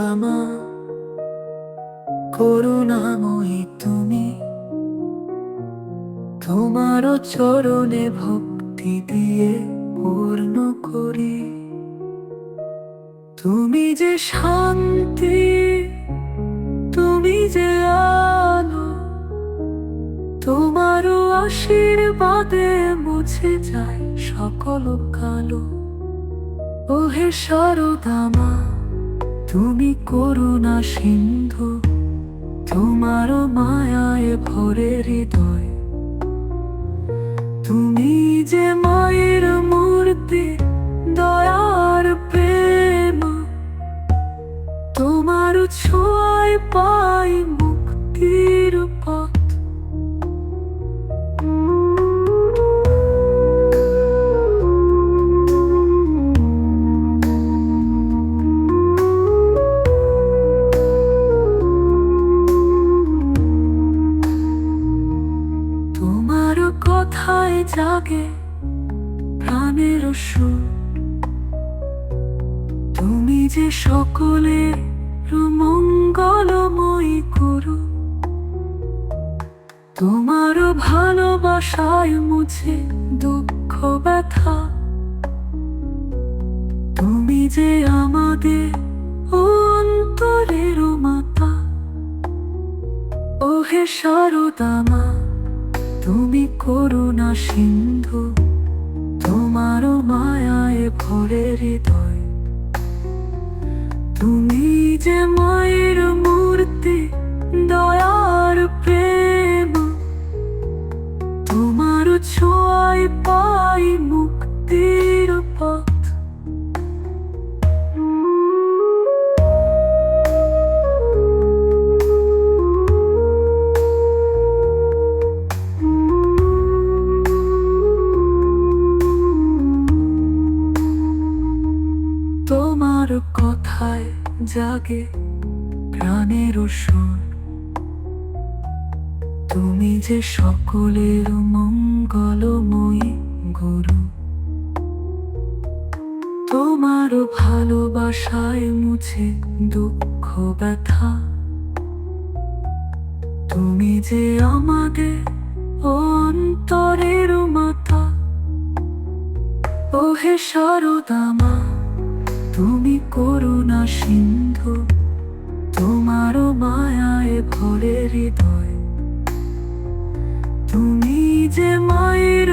সারদামা করুণাময়ী তুমি। তোমার চরণে ভক্তি দিয়ে পূর্ণ করি। তুমি যে শান্তি, তুমি যে আলো, তোমারও আশীর্বাদে মুছে যায় সকল কালো। ওহে সরদামা তুমি করুণা সিন্ধু তোমার মায়ায় ভরে হৃদয়। তুমি যে মায়ের মূর্তি, দয়ার প্রেম, তোমার ছোঁয়ায় পাই মুক্তির জাগে প্রাণের সুর। তুমি যে সকলের মঙ্গলময়ী গুরু তোমার ভালোবাসায় মুছে দুঃখ, ব্যথা। তুমি যে আমাদের অন্তরের মাতা, ওহে সারদামা। তুমি করুণা সিন্ধু তোমার মায়ায় ভরে হৃদয়। তুমি যে মায়ের মূর্তি, দয়ার প্রেম, তোমার ছোঁয়ায় পাই জাগে প্রাণের সুর তুমি যে সকলের মঙ্গলময়ী গুরু। তোমার ভালোবাসায় মুছে দুঃখ ব্যথা। তুমি যে আমাদের অন্তরের মাতা। ওহে সারদামা তুমি করুণা সিন্ধু তোমারও মায়ায় ভরে হৃদয়। তুমি যে মায়ের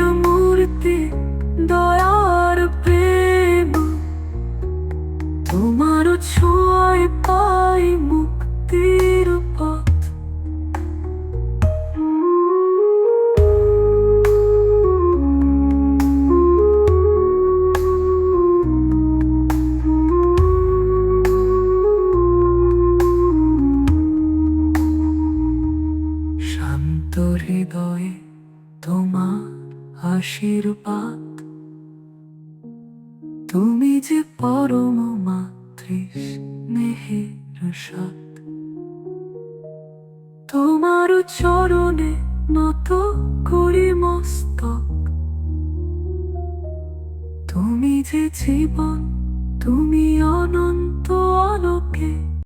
আশীর্বাদ তুমি যে পরম মাতৃ স্নেহের সাথ তোমার চরণে নত করি মস্তক। তুমি যে জীবন, তুমি অনন্ত আলোকে